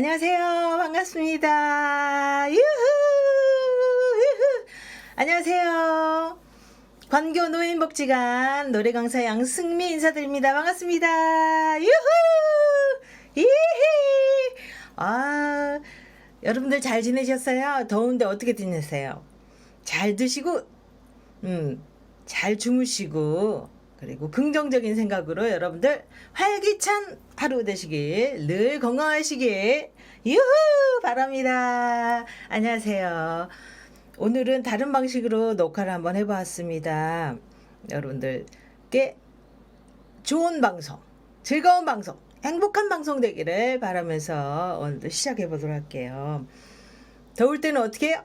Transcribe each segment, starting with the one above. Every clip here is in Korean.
안녕하세요. 반갑습니다. 유후! 유후! 안녕하세요. 관교 노인복지관 노래 강사 양승미 인사드립니다. 반갑습니다. 유후! 이히! 아, 여러분들 잘 지내셨어요? 더운데 어떻게 지내세요? 잘 드시고, 음, 잘 주무시고, 그리고 긍정적인 생각으로 여러분들 활기찬 하루 되시길, 늘 건강하시길, 유후! 바랍니다. 안녕하세요. 오늘은 다른 방식으로 녹화를 한번 해보았습니다. 여러분들께 좋은 방송, 즐거운 방송, 행복한 방송 되기를 바라면서 오늘도 시작해 보도록 할게요. 더울 때는 어떻게 해요?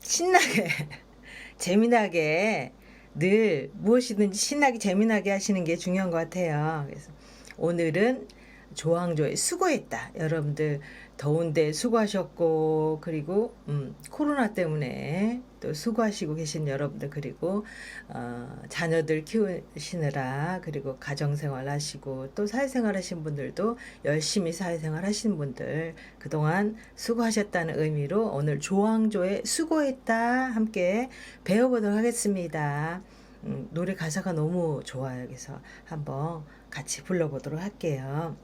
신나게, 재미나게, 늘 무엇이든지 신나게, 재미나게 하시는 게 중요한 것 같아요. 그래서 오늘은 조항조의 수고했다. 여러분들 더운데 수고하셨고 그리고 음, 코로나 때문에 또 수고하시고 계신 여러분들 그리고 어, 자녀들 키우시느라 그리고 가정생활 하시고 또 사회생활 하신 분들도 열심히 사회생활 하신 분들 그동안 수고하셨다는 의미로 오늘 조항조의 수고했다 함께 배워보도록 하겠습니다. 음, 노래 가사가 너무 좋아요. 그래서 한번 같이 불러보도록 할게요.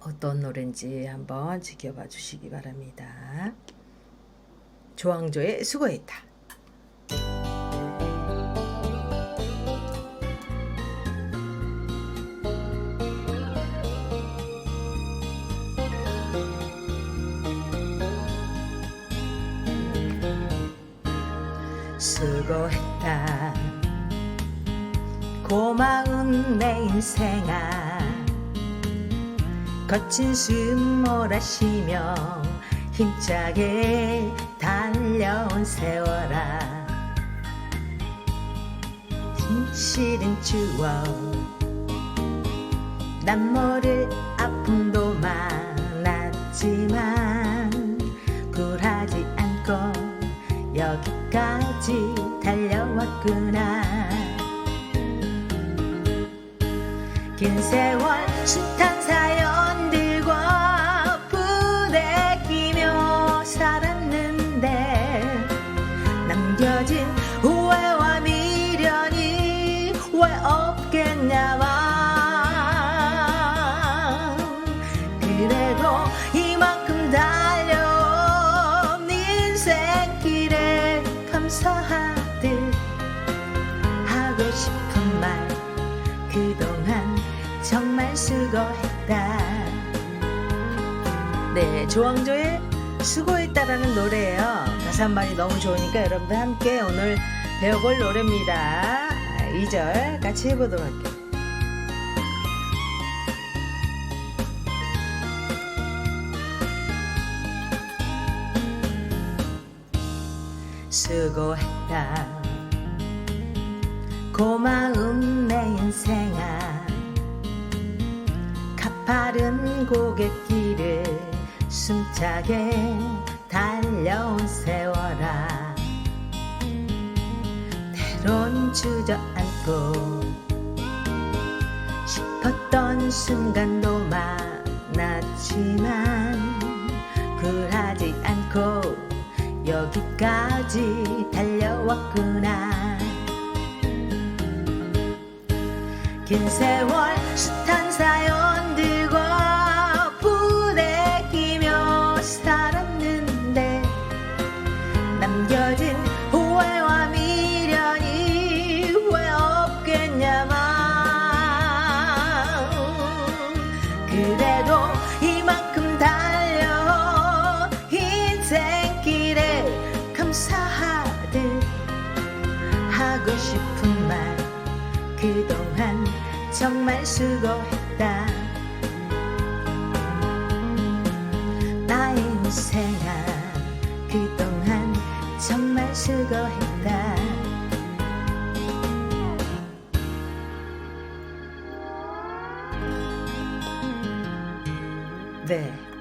어떤 노래인지 한번 지켜봐 주시기 바랍니다. 조항조의 수고했다. 수고했다. 고마운 내 인생아. 거친 숨 몰아쉬며 힘차게 달려온 세월아. 진실은 추억 난 모를 아픔도 많았지만 굴하지 않고 여기까지 달려왔구나. 긴 세월 숱한 네, 조항조의 수고했다라는 노래예요. 가사 한 말이 너무 좋으니까 여러분들 함께 오늘 배워볼 노래입니다. 2절 같이 해보도록 할게요. 수고했다. 고마운 내 인생아 가파른 고갯길을 숨차게 달려온 세월아. 때론 주저앉고 싶었던 순간도 많았지만 굴하지 않고 여기까지 달려왔구나. 긴 세월 숱한 사연 정말 수고했다. 나의 인생아 그동안 정말 수고했다. 네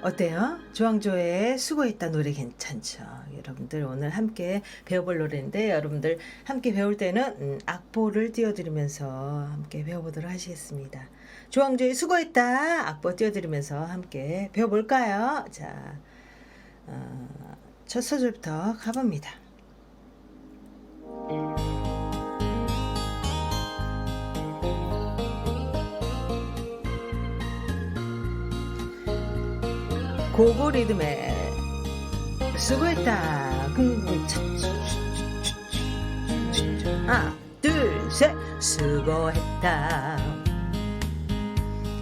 어때요? 조항조의 수고했다 노래 괜찮죠? 여러분들 오늘 함께 배워볼 노래인데 여러분들 함께 배울 때는 음, 악보를 띄워드리면서 함께 배워보도록 하시겠습니다. 조항조의 수고했다 악보 띄워드리면서 함께 배워볼까요? 자, 어, 첫 소절부터 가봅니다. 고고 리듬에 수고했다. 하나, 둘, 셋. 수고했다.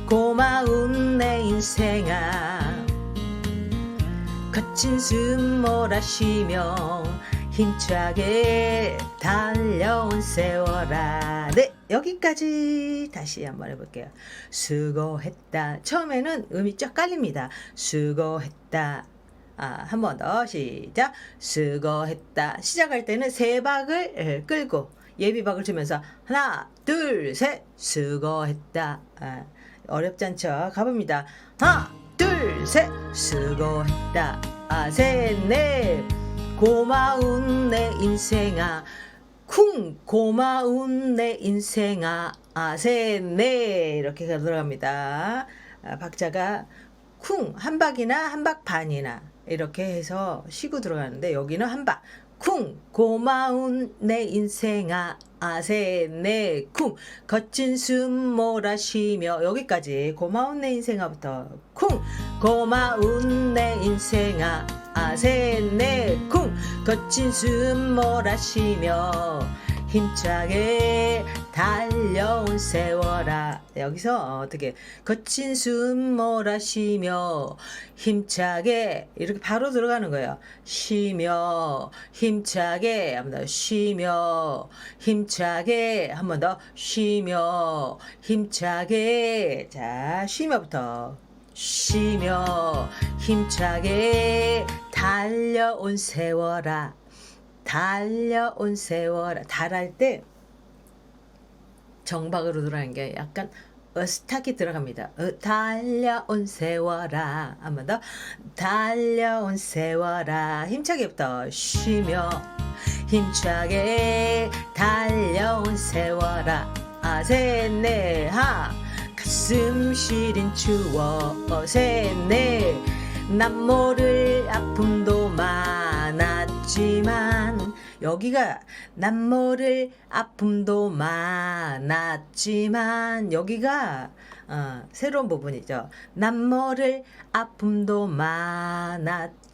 고마운 내 인생아. 거친 숨 몰아쉬며 힘차게 달려온 세월아. 네, 여기까지 다시 한번 해볼게요. 수고했다. 처음에는 음이 쫙 깔립니다. 수고했다. 아, 한 번 더 시작. 수고했다. 시작할 때는 세 박을 예, 끌고 예비박을 주면서 하나, 둘, 셋. 수고했다. 아, 어렵지 않죠? 가봅니다. 하나, 둘, 셋. 수고했다. 아, 셋, 넷. 고마운 내 인생아. 쿵 고마운 내 인생아 아셋네 이렇게 들어갑니다. 아, 박자가 쿵 한 박이나 한 박 반이나 이렇게 해서 쉬고 들어가는데 여기는 한 박. 쿵 고마운 내 인생아 아셋네 쿵 거친 숨 몰아쉬며 여기까지 고마운 내 인생아부터 쿵 고마운 내 인생아 아셋네 쿵 거친 숨 몰아쉬며 힘차게 달려온 세월아. 여기서 어떻게? 거친 숨 몰아쉬며 힘차게 이렇게 바로 들어가는 거예요. 쉬며 힘차게 한 번 더 쉬며 힘차게 한 번 더 쉬며 힘차게. 자 쉬며부터 쉬며 힘차게 달려온 세월아 달려온 세월아. 달할 때 정박으로 들어가는 게 약간 어스탁이 들어갑니다. 어, 달려온 세월아. 한 번 더. 달려온 세월아. 힘차게부터 쉬며 힘차게 달려온 세월아. 아셋네하 가슴 시린 추억 셋네 난 모를 아픔도 많았지만 여기가 난 모를 아픔도 많았지만 여기가 어, 새로운 부분이죠. 난 모를 아픔도 많았지만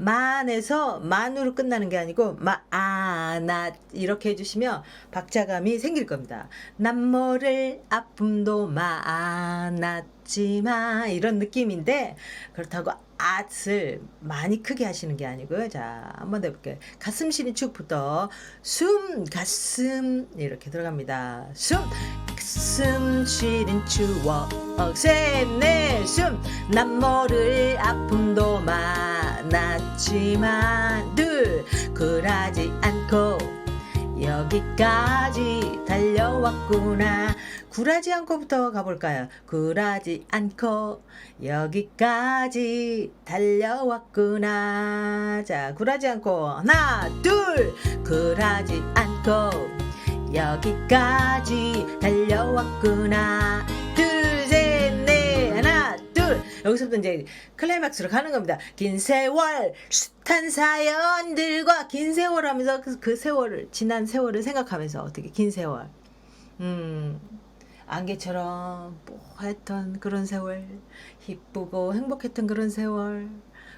만에서 만으로 끝나는 게 아니고 마아나 이렇게 해주시면 박자감이 생길 겁니다. 난 모를 아픔도 많았지만 이런 느낌인데 그렇다고 앗을 많이 크게 하시는 게 아니고요. 자, 한번 더 해볼게요. 가슴 시린 축부터 숨, 가슴 이렇게 들어갑니다. 숨, 가슴 시린 추억 셋, 넷, 숨. 난 모를 아픔도 많았지만 둘, 굴하지 않고 여기까지 달려왔구나. 굴하지 않고부터 가볼까요? 굴하지 않고 여기까지 달려왔구나. 자, 굴하지 않고 하나, 둘, 굴하지 않고 여기까지 달려왔구나. 둘, 셋, 넷, 하나, 둘. 여기서부터 이제 클라이막스로 가는 겁니다. 긴 세월, 숱한 사연들과 긴 세월 하면서 그, 그 세월을, 지난 세월을 생각하면서 어떻게 긴 세월. 음, 안개처럼 뽀했던 그런 세월, 기쁘고 행복했던 그런 세월,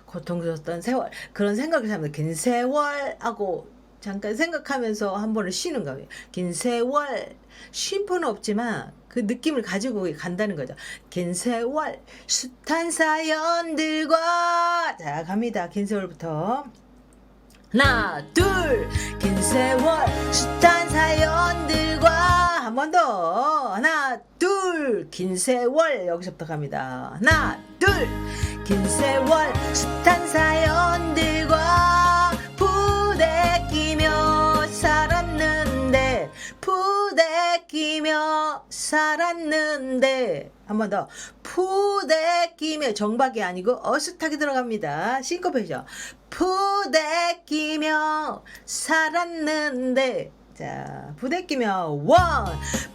고통스러웠던 세월, 그런 생각을 하면 긴 세월 하고 잠깐 생각하면서 한 번을 쉬는 거예요. 긴 세월, 쉼표는 없지만 그 느낌을 가지고 간다는 거죠. 긴 세월, 숱한 사연들과 자 갑니다. 긴 세월부터 하나, 둘, 긴 세월, 숱한 사연들과 한 번 더. 하나, 둘, 긴 세월 여기서부터 갑니다. 하나, 둘, 긴 세월, 숱한 사연들과 부대끼며 살았는데 한 번 더 부대끼며 정박이 아니고 어슷하게 들어갑니다. 싱커페이죠. 부대끼며 살았는데 자 부대끼며 원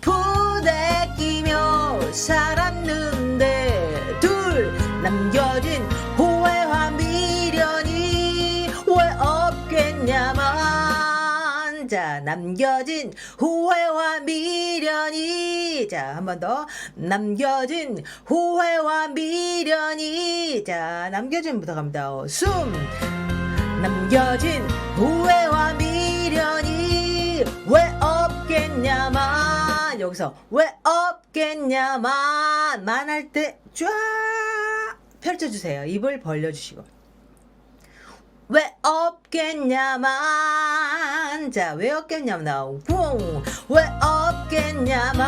부대끼며 살았는데 둘 남겨진 자 남겨진 후회와 미련이. 자 한 번 더. 남겨진 후회와 미련이. 자 남겨진부터 갑니다. 숨. 남겨진 후회와 미련이. 왜 없겠냐만 여기서 왜 없겠냐만 만할 때 쫙 펼쳐주세요. 입을 벌려주시고 왜 없겠냐만. 자 왜 없겠냐만 나오고 왜 없겠냐만.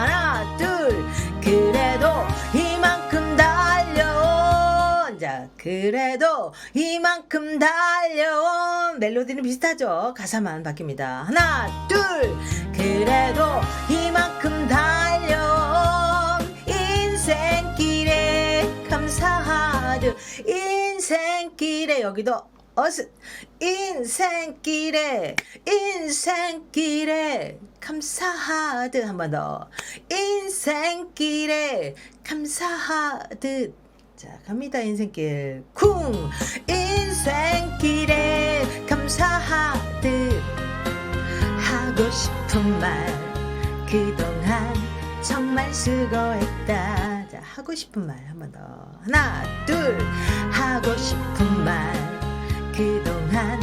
하나 둘. 그래도 이만큼 달려온. 자 그래도 이만큼 달려온. 멜로디는 비슷하죠? 가사만 바뀝니다. 하나 둘. 그래도 이만큼 달려온. 인생길에 감사하듯 인생길에 여기도 어스 인생길에 인생길에 감사하듯 한 번 더. 인생길에 감사하듯. 자 갑니다 인생길. 쿵! 인생길에 감사하듯. 하고 싶은 말 그동안 정말 수고했다 자 하고 싶은 말 한 번 더. 하나 둘. 하고 싶은 말. 그동안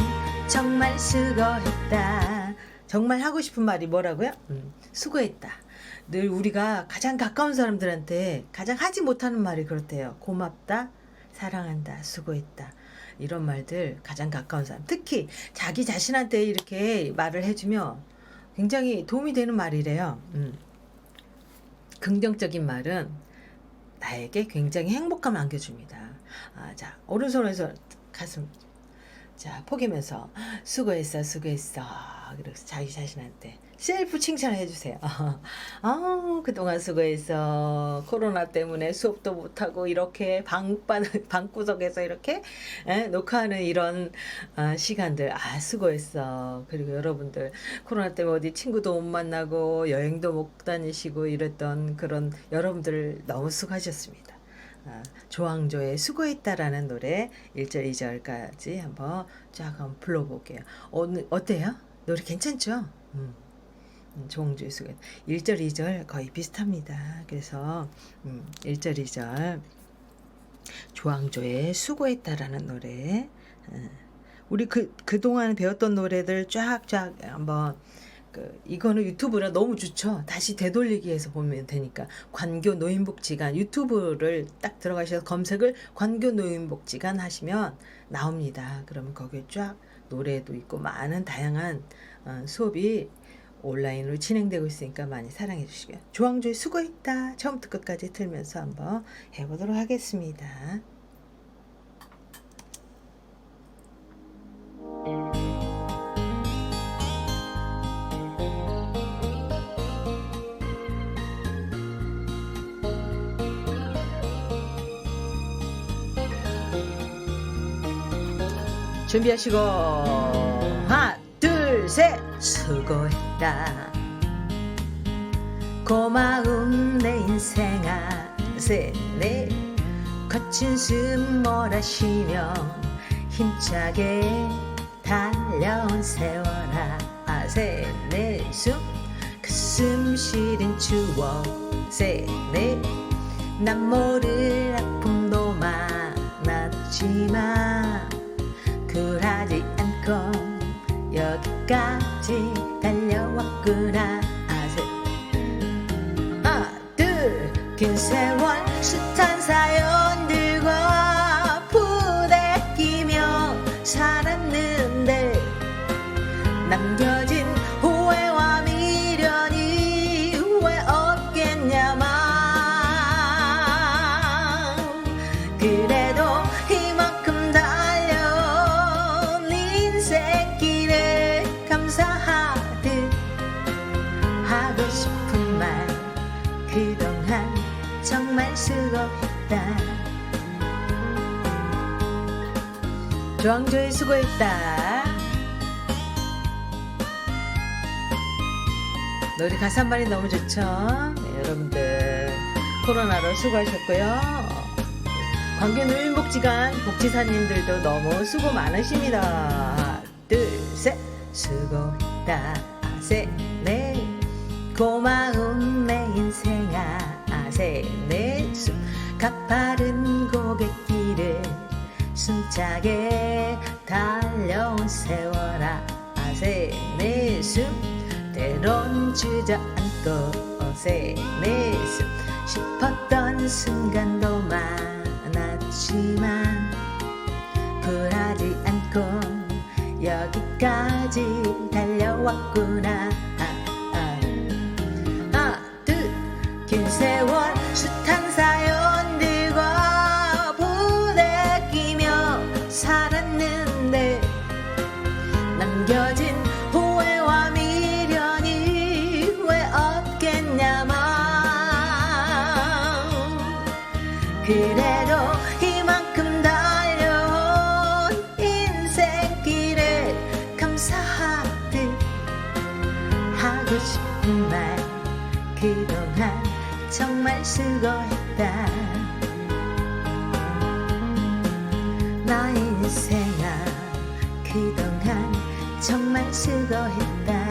정말 수고했다. 정말 하고 싶은 말이 뭐라고요? 음, 수고했다. 늘 우리가 가장 가까운 사람들한테 가장 하지 못하는 말이 그렇대요. 고맙다 사랑한다 수고했다. 이런 말들 가장 가까운 사람. 특히 자기 자신한테 이렇게 말을 해주면 굉장히 도움이 되는 말이래요. 음. 긍정적인 말은 나에게 굉장히 행복감을 안겨줍니다. 아, 자 오른손에서 가슴 자 포개면서 수고했어 수고했어 그래서 자기 자신한테 셀프 칭찬을 해주세요. 아 그동안 수고했어 코로나 때문에 수업도 못하고 이렇게 방방 방구석에서 이렇게 에, 녹화하는 이런 아, 시간들 아 수고했어 그리고 여러분들 코로나 때문에 어디 친구도 못 만나고 여행도 못 다니시고 이랬던 그런 여러분들 너무 수고하셨습니다. 아, 조항조의 수고했다라는 노래 1절 2절까지 한번 쫙 한번 불러볼게요. 어, 어때요? 노래 괜찮죠? 음. 음, 조항조의 수고 1절 2절 거의 비슷합니다. 그래서 음, 1절 2절 조항조의 수고했다라는 노래 음, 우리 그 그동안 배웠던 노래들 쫙쫙 한번 그 이거는 유튜브라 너무 좋죠. 다시 되돌리기 해서 보면 되니까 관교 노인복지관 유튜브를 딱 들어가셔서 검색을 관교 노인복지관 하시면 나옵니다. 그러면 거기에 쫙 노래도 있고 많은 다양한 어, 수업이 온라인으로 진행되고 있으니까 많이 사랑해 주시고요. 조항조의 수고했다 처음부터 끝까지 틀면서 한번 해보도록 하겠습니다. 준비하시고. 하나 둘 셋. 수고했다. 고마운 내 인생아. 셋넷 거친 숨 몰아쉬며 힘차게 달려온 세월아. 아, 셋넷 숨 가슴 시린 추억. 셋넷 난 모를 아픔도 많았지만 않고 여기까지 달려왔구나 아세 하나 둘긴 세월 숱한 사연 그동안 정말 수고했다. 조항조에 수고했다. 노래 가사 한 말이 너무 좋죠? 네, 여러분들. 코로나로 수고하셨고요. 광교 노인복지관 복지사님들도 너무 수고 많으십니다. 하나 둘셋. 수고했다. 셋넷 고마운 내 인생아 셋넷 가파른 고갯길을 숨차게 달려온 세월아 셋넷 때론 주저앉고 셋넷 싶었던 순간도 많았지만 굴하지 않고 여기까지 달려왔구나 둘긴 그동안 정말 수고했다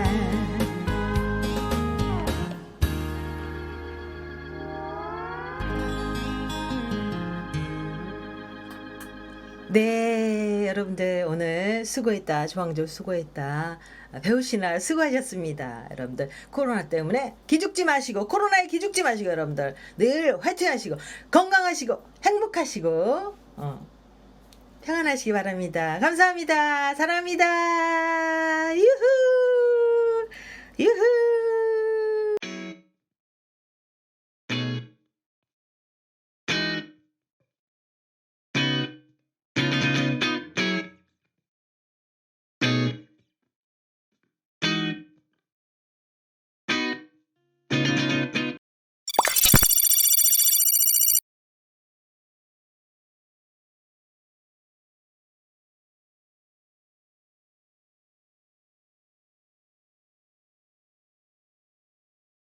네, 여러분들 오늘 수고했다. 조항조 수고했다. 아, 배우시나 수고하셨습니다. 여러분들 코로나 때문에 기죽지 마시고 코로나에 기죽지 마시고 여러분들 늘 화이팅 하시고 건강하시고 행복하시고 어, 평안하시기 바랍니다. 감사합니다. 사랑합니다. 유후. 유후.